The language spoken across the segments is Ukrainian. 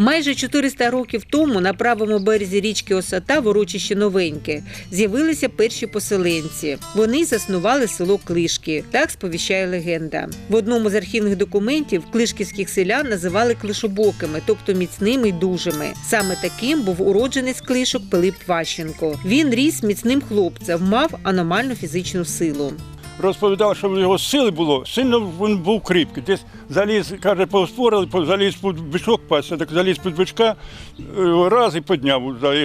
Майже 400 років тому на правому березі річки Осата в урочищі Новеньке з'явилися перші поселенці. Вони заснували село Клишки. Так сповіщає легенда. В одному з архівних документів клишківських селян називали клишобокими, тобто міцними й дужими. Саме таким був уродженець клишок Пилип Ващенко. Він ріс міцним хлопцем, мав аномальну фізичну силу. Розповідав, що в його сили було, сильно він був кріпкий. Десь заліз, каже, повспорили, по- заліз під бичок пасся, так заліз під бичка, е, раз і підняв.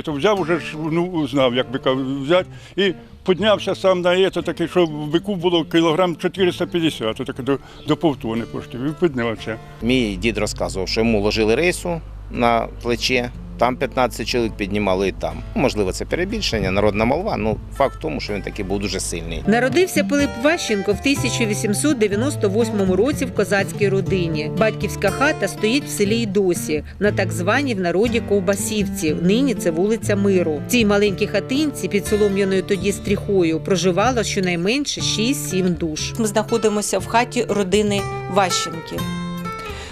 Взяв уже ну, знав, як бика взяти. І піднявся сам на це, таке, що в бику було кілограм 450, таке до, до повтони пошти. І піднявся. Мій дід розказував, що йому ложили рейсу на плече, там 15 чоловік піднімали і там. Можливо, це перебільшення, народна молва. Ну факт в тому, що він такий був дуже сильний. Народився Пилип Ващенко в 1898 році в козацькій родині. Батьківська хата стоїть в селі й досі, на так званій в народі Ковбасівці. Нині це вулиця Миру. В цій маленькій хатинці під солом'яною тоді стріхою проживало щонайменше 6-7 душ. Ми знаходимося в хаті родини Ващенків.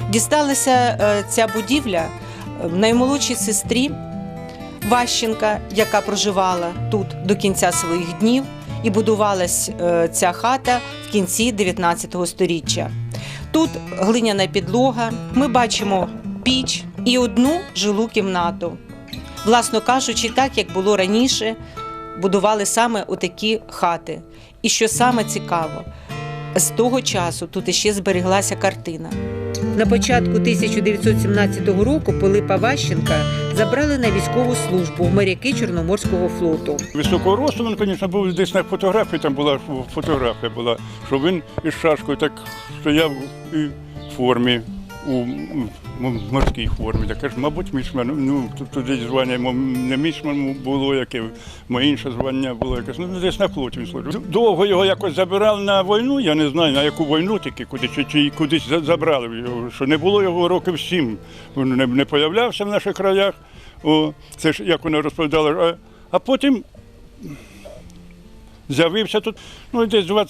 Дісталася е, ця будівля наймолодшій сестрі Ващенка, яка проживала тут до кінця своїх днів, і будувалась е, ця хата в кінці 19 століття. Тут глиняна підлога, ми бачимо піч і одну жилу кімнату. Власно кажучи, так як було раніше, будували саме отакі хати. І що саме цікаво, з того часу тут іще збереглася картина. На початку 1917 року Пилипа Ващенка забрали на військову службу в моряки Чорноморського флоту. Високого росту він, звісно, був десь на фотографії, там була фотографія була, що він із шашкою так стояв і в формі, у м, морській формі. Так, аж, мабуть, мічман. Ну, тоді звання не мічман було, яке моє інше звання було якесь. Ну, десь на флоті він служив. Довго його якось забирали на війну, я не знаю, на яку війну тільки, куди, чи, чи кудись забрали його, що не було його років сім. Він не, не появлявся в наших краях. О, це ж як вони розповідали. А, а потім з'явився тут, ну десь в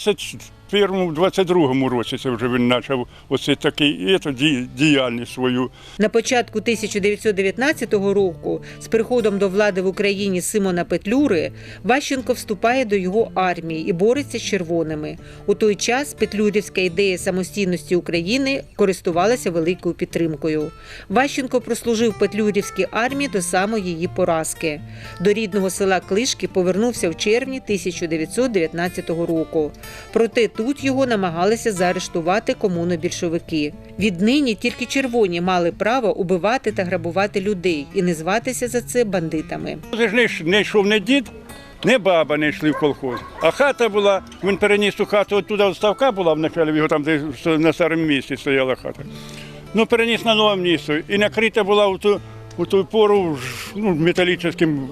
21-му, 22-му році це вже він почав оце такий і це, діяльність свою. На початку 1919 року, з приходом до влади в Україні Симона Петлюри, Ващенко вступає до його армії і бореться з червоними. У той час петлюрівська ідея самостійності України користувалася великою підтримкою. Ващенко прослужив Петлюрівській армії до самої її поразки. До рідного села Клишки повернувся в червні 1919 року. Проте тут його намагалися заарештувати комуно-більшовики. Віднині тільки червоні мали право убивати та грабувати людей і не зватися за це бандитами. Не, йш- не йшов не дід, не баба не йшли в колхоз. А хата була, він переніс ту хату, от туди ставка була вначалі, його там, де на старому місці стояла хата. Ну, переніс на нове місце. І накрита була в ту, у ту пору ну, металічним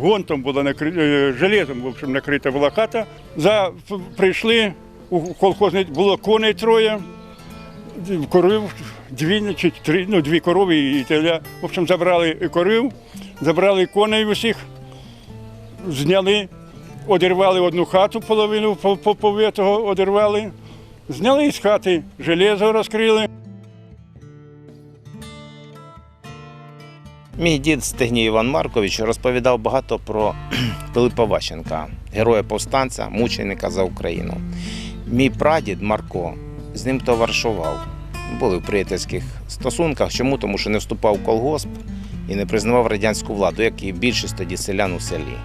гонтом була накрита, е, железом, в общем, накрита була хата. За, прийшли, у колхозний було коней троє, корів дві чи три, ну, дві корови і теля. В общем, забрали корів, забрали коней усіх, зняли, одірвали одну хату, половину по- по- повитого одірвали, зняли з хати железо розкрили. Мій дід Стегній Іван Маркович розповідав багато про Пилипа Ващенка, героя повстанця, мученика за Україну. Мій прадід Марко з ним товаришував. Були в приятельських стосунках. Чому? Тому що не вступав в колгосп і не признавав радянську владу, як і більшість тоді селян у селі.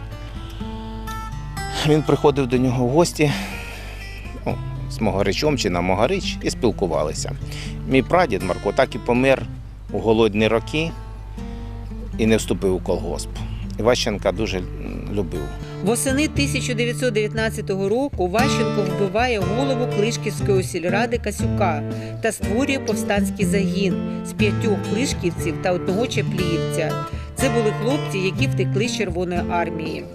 Він приходив до нього в гості ну, з Могаричом чи на Могарич і спілкувалися. Мій прадід Марко так і помер у голодні роки і не вступив у колгосп. І Ващенка дуже любив. Восени 1919 року Ващенко вбиває голову Клишківської сільради Касюка та створює повстанський загін з п'ятьох клишківців та одного чапліївця. Це були хлопці, які втекли з Червоної армії.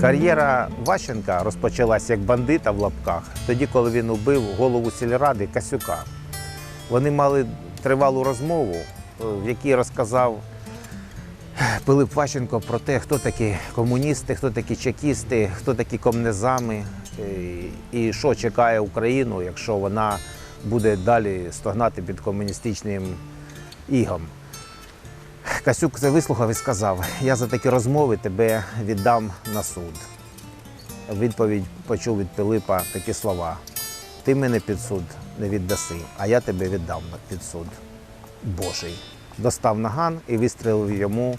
Кар'єра Ващенка розпочалась як бандита в лапках, тоді, коли він убив голову сільради Касюка. Вони мали тривалу розмову, е, в якій розказав Пилип Ващенко про те, хто такі комуністи, хто такі чекісти, хто такі комнезами і що чекає Україну, якщо вона буде далі стогнати під комуністичним ігом. Касюк це вислухав і сказав: я за такі розмови тебе віддам на суд. Відповідь почув від Пилипа такі слова: Ти мене під суд не віддаси, а я тебе віддам під суд Божий. Достав наган і вистрілив йому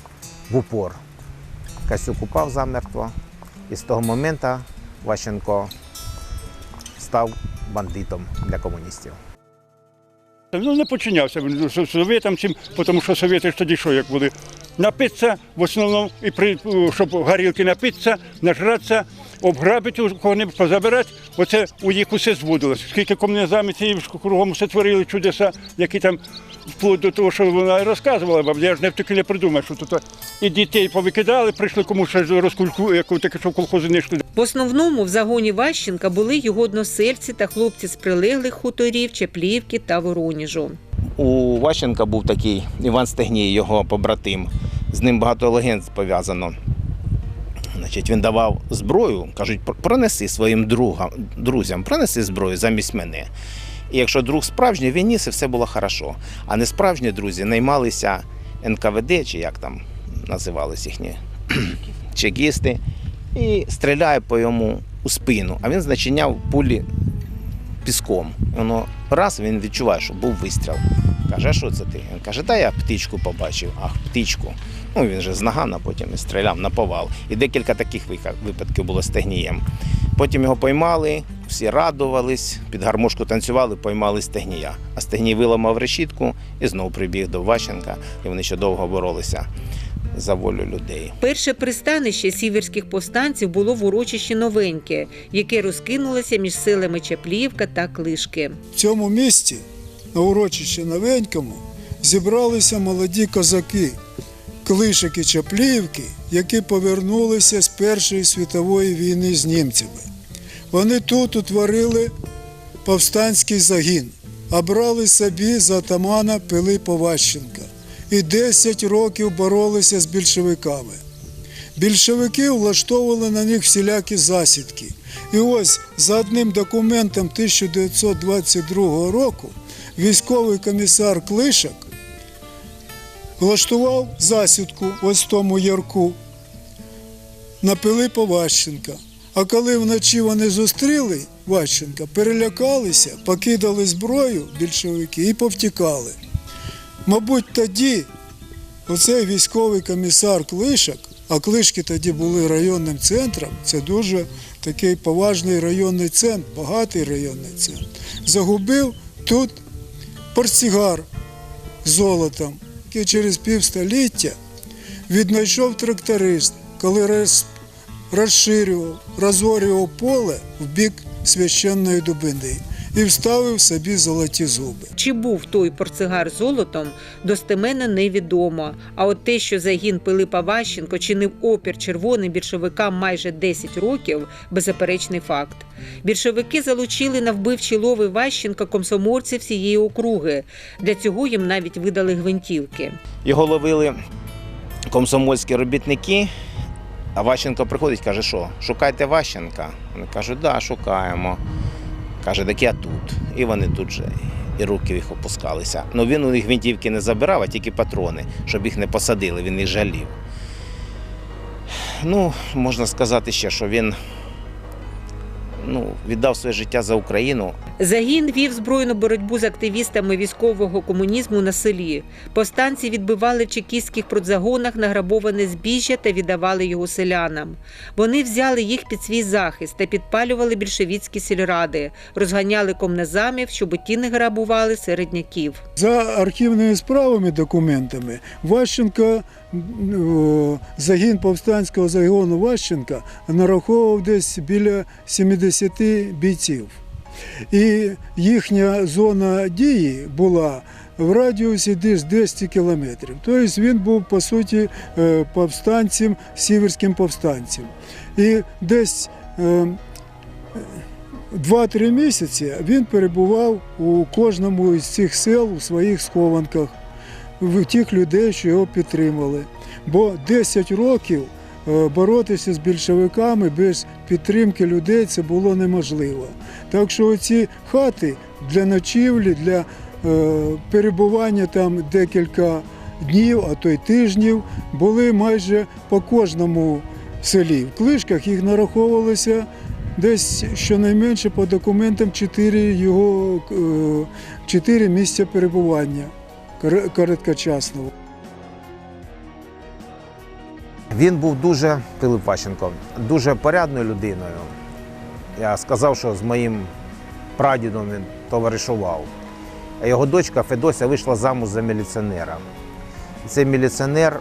в упор. Касюк упав замертво, і з того моменту Ващенко став бандитом для комуністів. Ну, не починявся він совєтам цим, тому що совєти ж тоді що, як були? Напитися в основному, і при, щоб горілки напитися, нажратися, обграбити у кого-небудь, позабирати. Оце у їх усе зводилося. Скільки комунізамі кругом все творили чудеса, які там вплоть до того, що вона розказувала, бо я ж не втеки не придумав, що тут і дітей повикидали, прийшли комусь ще розкульку, яку таке, що в колхози не йшли. В основному в загоні Ващенка були його односельці та хлопці з прилеглих хуторів, Чеплівки та Вороніжу. У Ващенка був такий Іван Стегній, його побратим. З ним багато легенд пов'язано. Значить, він давав зброю, кажуть, «Пр- пронеси своїм другам, друзям, пронеси зброю замість мене. І якщо друг справжній, він ніс, і все було хорошо. А не справжні друзі наймалися НКВД, чи як там називались їхні чекісти, і стріляє по йому у спину. А він зачиняв пулі піском. Воно раз він відчуває, що був вистріл. Каже, що це ти? Він каже, та я птичку побачив. Ах, птичку. Ну він же з нагана потім і стріляв на повал. І декілька таких випадків було з Тегнієм. Потім його поймали, всі радувались, під гармошку танцювали, поймали стегнія. А стегній виламав решітку і знову прибіг до Ващенка, і вони ще довго боролися за волю людей. Перше пристанище сіверських повстанців було в урочищі Новеньке, яке розкинулося між селами Чеплівка та Клишки. В цьому місті, на урочищі Новенькому, зібралися молоді козаки, клишики Чапліївки, які повернулися з Першої світової війни з німцями. Вони тут утворили повстанський загін, а брали собі за атамана Пилипа Ващенка і 10 років боролися з більшовиками. Більшовики влаштовували на них всілякі засідки. І ось за одним документом 1922 року військовий комісар Клишак влаштував засідку ось тому ярку на Пилипа Ващенка. А коли вночі вони зустріли Ващенка, перелякалися, покидали зброю більшовики і повтікали. Мабуть, тоді оцей військовий комісар Клишак, а Клишки тоді були районним центром, це дуже такий поважний районний центр, багатий районний центр, загубив тут портсигар з золотом, який через півстоліття віднайшов тракторист, коли розширював, розорював поле в бік священної дубини і вставив собі золоті зуби. Чи був той портсигар золотом, достеменно невідомо. А от те, що загін Пилипа Ващенко чинив опір червоним більшовикам майже 10 років, беззаперечний факт. Більшовики залучили на вбивчі лови Ващенка комсомольців всієї округи. Для цього їм навіть видали гвинтівки. Його ловили комсомольські робітники. А Ващенко приходить, каже, що шукайте Ващенка. Вони кажуть, да, шукаємо. Каже, так я тут. І вони тут же. І руки їх опускалися. Ну він у них гвинтівки не забирав, а тільки патрони, щоб їх не посадили, він їх жалів. Ну, можна сказати ще, що він ну, віддав своє життя за Україну, Загін вів збройну боротьбу з активістами військового комунізму на селі. Повстанці відбивали в чекістських продзагонах награбоване збіжжя та віддавали його селянам. Вони взяли їх під свій захист та підпалювали більшовіцькі сільради, розганяли комнезамів, щоб ті не грабували середняків. За архівними справами, документами, Ващенко, о, загін повстанського загону Ващенка нараховував десь біля 70 бійців. І їхня зона дії була в радіусі десь 200 кілометрів. Тобто він був, по суті, е, повстанцем, сіверським повстанцем. І десь е, 2-3 місяці він перебував у кожному із цих сел у своїх схованках, в тих людей, що його підтримали. Бо 10 років е, боротися з більшовиками без підтримки людей це було неможливо. Так що ці хати для ночівлі, для е, перебування там декілька днів, а то й тижнів були майже по кожному селі. В клишках їх нараховувалося десь щонайменше по документам 4 його е, 4 місця перебування кор- короткочасного. Він був дуже Пилип Ващенко, дуже порядною людиною. Я сказав, що з моїм прадідом він товаришував. А його дочка Федося вийшла замуж за міліціонера. Цей міліціонер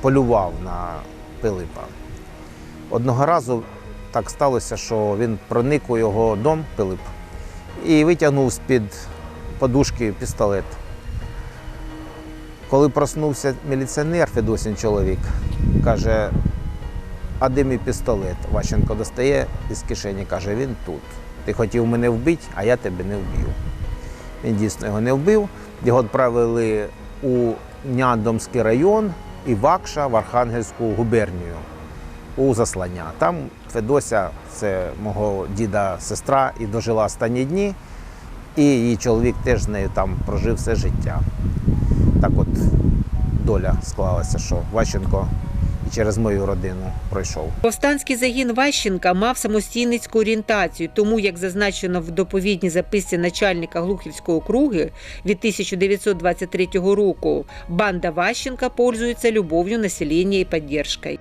полював на Пилипа. Одного разу так сталося, що він проник у його дом Пилип і витягнув з-під подушки пістолет. Коли проснувся міліціонер, Федосін чоловік, каже, а де мій пістолет? Ващенко достає із кишені, каже, він тут. Ти хотів мене вбити, а я тебе не вбив. Він дійсно його не вбив. Його відправили у Нядомський район і Вакша в Архангельську губернію у заслання. Там Федося, це мого діда сестра, і дожила останні дні. І її чоловік теж з нею там прожив все життя. Так от доля склалася, що Ващенко і через мою родину пройшов. Повстанський загін Ващенка мав самостійницьку орієнтацію, тому, як зазначено в доповідній записці начальника Глухівського округи від 1923 року, банда Ващенка пользується любов'ю населення і підтримкою.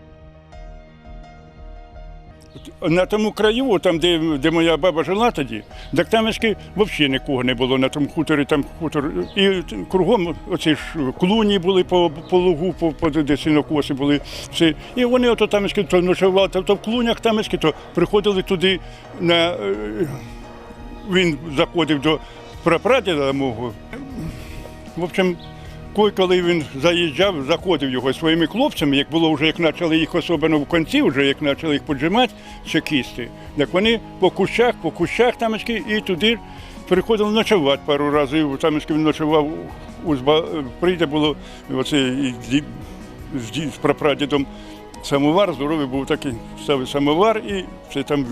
На тому краю, там, де, де моя баба жила тоді, так там взагалі нікого не було на тому хуторі, там хутор. І кругом оці ж клуні були по, по лугу, по, по де сінокоси були. Все. І вони ото там то ночували, то, в клунях там то приходили туди на. е, Він заходив до прапрадіда мого. В общем, коли він заїжджав, заходив його своїми хлопцями, як було вже, як почали їх особливо в кінці, вже як почали їх поджимати, чекісти, так вони по кущах, по кущах тамочки, і туди приходили ночувати пару разів. Тамочки він ночував прийде було оце і ді- з, прапрадідом самовар, здоровий був такий, ставив самовар, і це там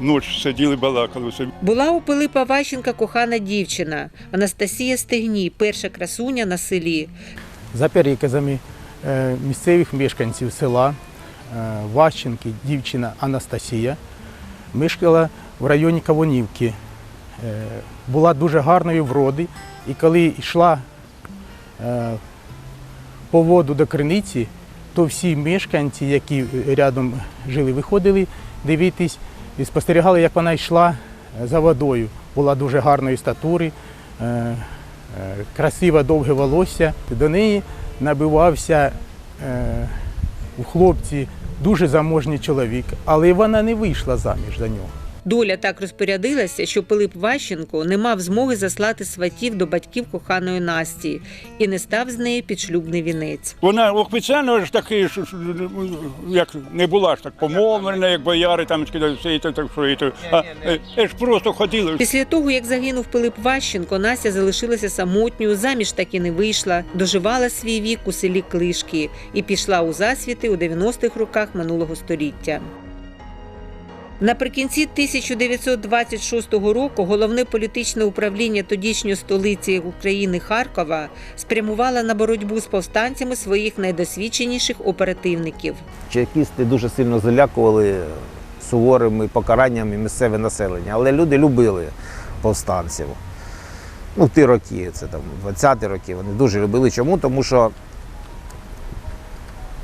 ніч сиділи, балакали. Була у Пилипа Ващенка кохана дівчина Анастасія Стегній, перша красуня на селі. За переказами е, місцевих мешканців села е, Ващенки, дівчина Анастасія, мешкала в районі Кавонівки. Е, Була дуже гарної вроди, і коли йшла по воду до криниці, то всі мешканці, які рядом жили, виходили дивитись і спостерігали, як вона йшла за водою. Була дуже гарної статури, е, е, красиве довге волосся. До неї набивався е, у хлопці дуже заможний чоловік, але вона не вийшла заміж за нього. Доля так розпорядилася, що Пилип Ващенко не мав змоги заслати сватів до батьків коханої Насті і не став з нею під шлюбний вінець. Вона офіційно ж таки, як не була ж так помовлена, як бояри там скидали все і то, так що і то. А е, е, ж просто ходили. Після того, як загинув Пилип Ващенко, Настя залишилася самотньою, заміж так і не вийшла, доживала свій вік у селі Клишки і пішла у засвіти у 90-х роках минулого століття. Наприкінці 1926 року головне політичне управління тодішньої столиці України Харкова спрямувало на боротьбу з повстанцями своїх найдосвідченіших оперативників. Чекісти дуже сильно залякували суворими покараннями місцеве населення, але люди любили повстанців. Ну, в ті роки, це там 20-ті роки, вони дуже любили. Чому? Тому що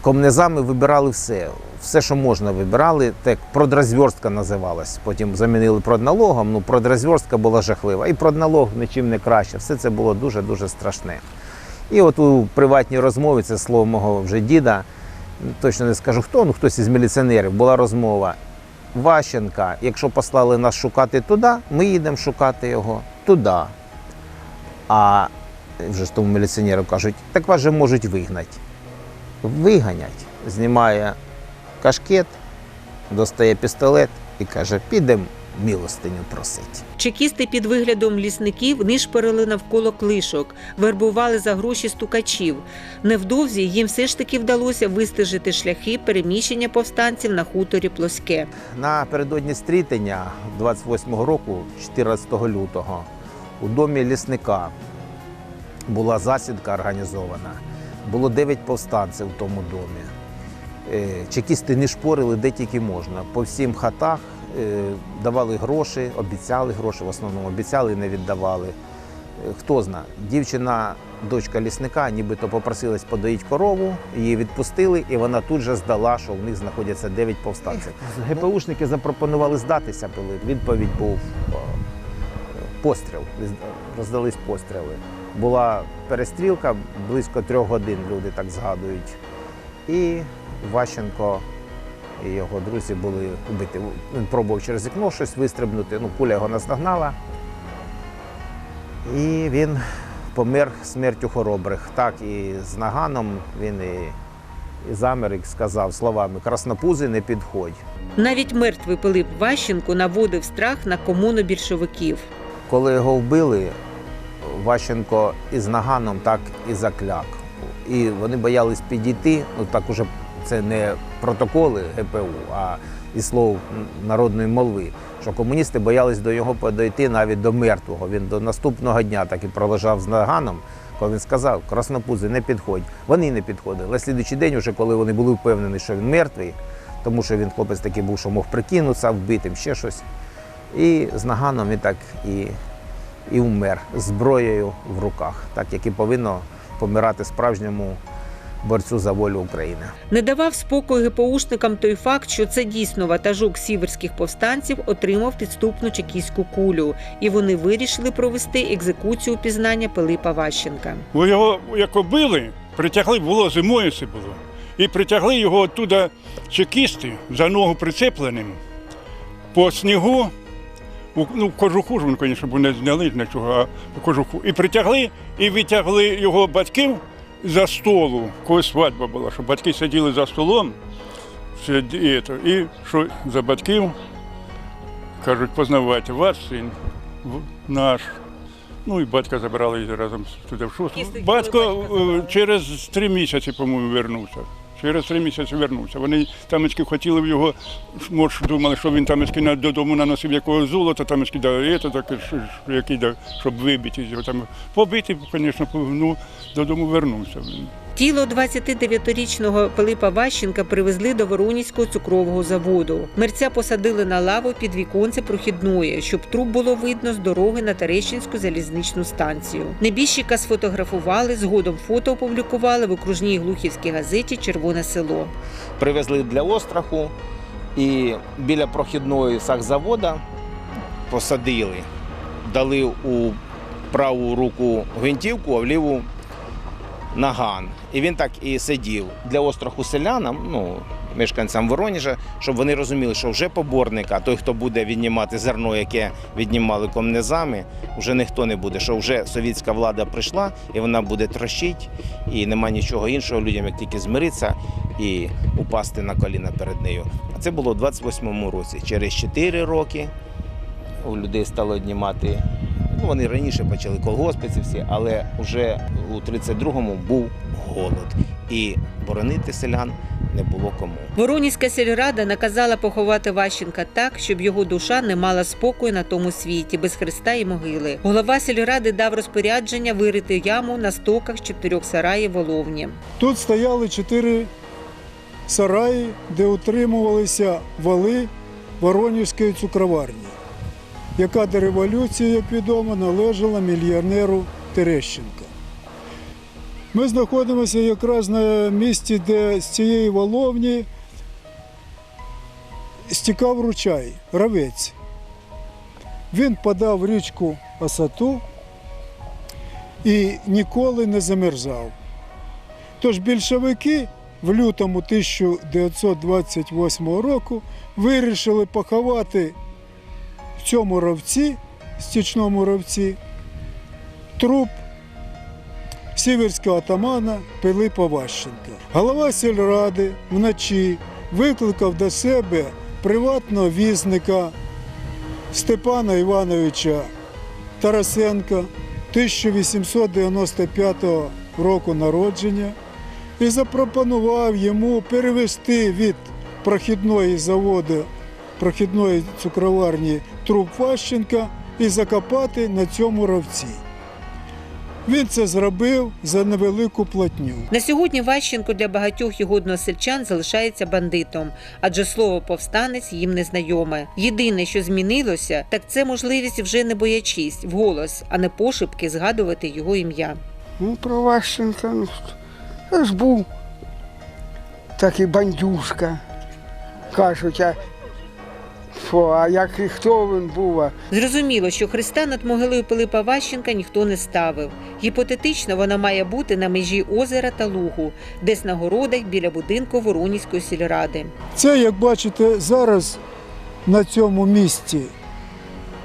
комнезами вибирали все. Все, що можна, вибирали. Так продразверстка називалась. Потім замінили продналогом. Ну, продразверстка була жахлива. І продналог нічим не краще. Все це було дуже-дуже страшне. І от у приватній розмові, це слово мого вже діда, точно не скажу хто, ну хтось із міліціонерів, була розмова. Ващенка, якщо послали нас шукати туди, ми їдемо шукати його туди. А вже ж тому міліціонеру кажуть, так вас же можуть вигнати. Виганять. Знімає кашкет, достає пістолет і каже, підемо милостиню просить. Чекісти під виглядом лісників нишпорили навколо клишок, вербували за гроші стукачів. Невдовзі їм все ж таки вдалося вистежити шляхи переміщення повстанців на хуторі Плоське. Напередодні стрітення 28-го року, 14 лютого, у домі лісника була засідка організована. Було 9 повстанців в тому домі. Е, Чекісти не шпорили де тільки можна. По всім хатах е, давали гроші, обіцяли гроші, в основному обіцяли не віддавали. Е, Хто зна, дівчина, дочка лісника, нібито попросилась подоїть корову, її відпустили, і вона тут же здала, що в них знаходяться 9 повстанців. ГПУшники запропонували здатися, були. Відповідь був постріл. Роздались постріли. Була перестрілка, близько трьох годин люди так згадують. І Ващенко і його друзі були вбиті. Він пробував через вікно щось вистрибнути, ну, куля його наздогнала. І він помер смертю хоробрих. Так і з наганом він і, і замер і сказав словами Краснопузи не підходь. Навіть мертвий Пилип Ващенко наводив страх на комуну більшовиків. Коли його вбили, Ващенко із наганом так і закляк. І вони боялись підійти. Ну так уже це не протоколи ГПУ, а і слов народної молви. Що комуністи боялись до його подойти навіть до мертвого. Він до наступного дня так і пролежав з наганом. Коли він сказав, краснопузи, не підходь. Вони не підходили. На слідуючий день, вже коли вони були впевнені, що він мертвий, тому що він хлопець такий був, що мог прикинутися, вбитим, ще щось. І з наганом він так і, і вмер з зброєю в руках, так як і повинно помирати справжньому борцю за волю України. Не давав спокою ГПУшникам той факт, що це дійсно ватажок сіверських повстанців отримав підступну чекійську кулю, і вони вирішили провести екзекуцію пізнання Пилипа Ващенка. Бо його як били, притягли, було зимою це було. І притягли його оттуда чекісти за ногу прицепленим по снігу. Ну, кожуху ж він, звісно, бо не зняли нічого, а кожуху. І притягли, і витягли його батьків за столу. Коли свадьба була, що батьки сиділи за столом, і, і що за батьків кажуть, познавайте, ваш син, наш. Ну і батька забрали разом туди в шосту. Батько е, через три місяці, по-моєму, вернувся. Через три місяці вернувся. Вони там хотіли в його, може, думали, що він тамочки на- додому наносив якогось золота, Там дали, це таке, який, щоб вибити його там. Побити, звісно, ну, додому вернувся. Тіло 29-річного Пилипа Ващенка привезли до Воронізького цукрового заводу. Мерця посадили на лаву під віконце прохідної, щоб труп було видно з дороги на Терещинську залізничну станцію. Небіжчика сфотографували, згодом фото опублікували в окружній глухівській газеті Червоне село. Привезли для остраху і біля прохідної сахзавода посадили, дали у праву руку гвинтівку, а в ліву наган. І він так і сидів для остраху селянам, ну, мешканцям Воронежа, щоб вони розуміли, що вже поборника, той, хто буде віднімати зерно, яке віднімали комнезами, вже ніхто не буде. Що вже совітська влада прийшла і вона буде трощити, і нема нічого іншого людям, як тільки змиритися і упасти на коліна перед нею. А це було у 28-му році. Через 4 роки у людей стало віднімати. Ну, вони раніше почали колгоспиці всі, але вже у 32-му був голод. І боронити селян не було кому. Воронізька сільрада наказала поховати Ващенка так, щоб його душа не мала спокою на тому світі, без хреста і могили. Голова сільради дав розпорядження вирити яму на стоках з чотирьох сараїв Воловні. Тут стояли чотири сараї, де утримувалися вали Воронівської цукроварні, яка до революції, як відомо, належала мільйонеру Терещенка. Ми знаходимося якраз на місці, де з цієї воловні стікав ручай, равець. Він подав в річку Осату і ніколи не замерзав. Тож більшовики в лютому 1928 року вирішили поховати в цьому ровці, стічному ровці, труп сіверського атамана Пилипа Ващенка. Голова сільради вночі викликав до себе приватного візника Степана Івановича Тарасенка 1895 року народження і запропонував йому перевести від прохідної заводу, прохідної цукроварні труп Ващенка і закопати на цьому ровці. Він це зробив за невелику платню. На сьогодні Ващенко для багатьох його односельчан залишається бандитом, адже слово повстанець їм не знайоме. Єдине, що змінилося, так це можливість вже не боячись вголос, а не пошепки згадувати його ім'я. Ну, про Ващенка, ну, це ж був такий бандюшка. Кажуть, а, фу, а як і хто він був? Зрозуміло, що хреста над могилою Пилипа Ващенка ніхто не ставив. Гіпотетично вона має бути на межі озера та лугу, десь на городах біля будинку Воронізької сільради. Це, як бачите, зараз на цьому місці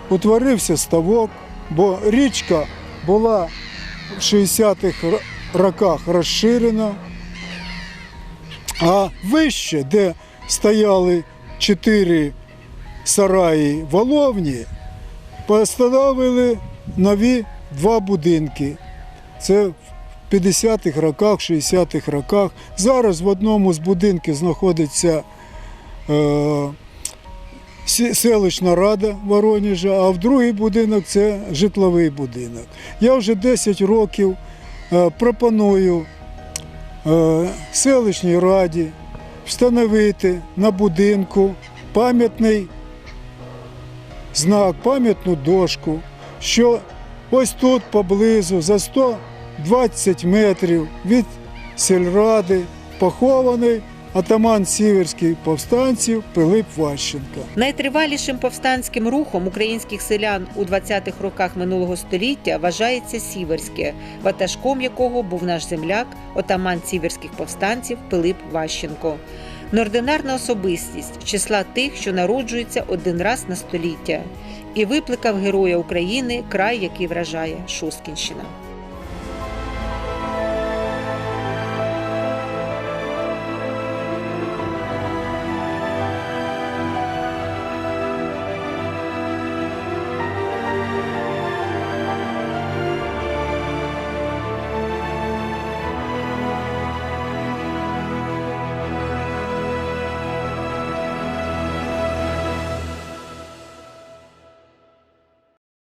утворився ставок, бо річка була в 60-х роках розширена, а вище, де стояли чотири сараї воловні, поставили нові два будинки. Це в 50-х роках, 60-х роках. Зараз в одному з будинків знаходиться е, селищна рада Воронежа, а в другий будинок це житловий будинок. Я вже 10 років е, пропоную е, селищній раді встановити на будинку пам'ятний знак, пам'ятну дошку, що ось тут поблизу за 120 метрів від сільради похований атаман сіверських повстанців Пилип Ващенко. Найтривалішим повстанським рухом українських селян у 20-х роках минулого століття вважається Сіверське, ватажком якого був наш земляк, отаман сіверських повстанців Пилип Ващенко. Неординарна особистість числа тих, що народжуються один раз на століття, і викликав героя України край, який вражає Шоскінщина.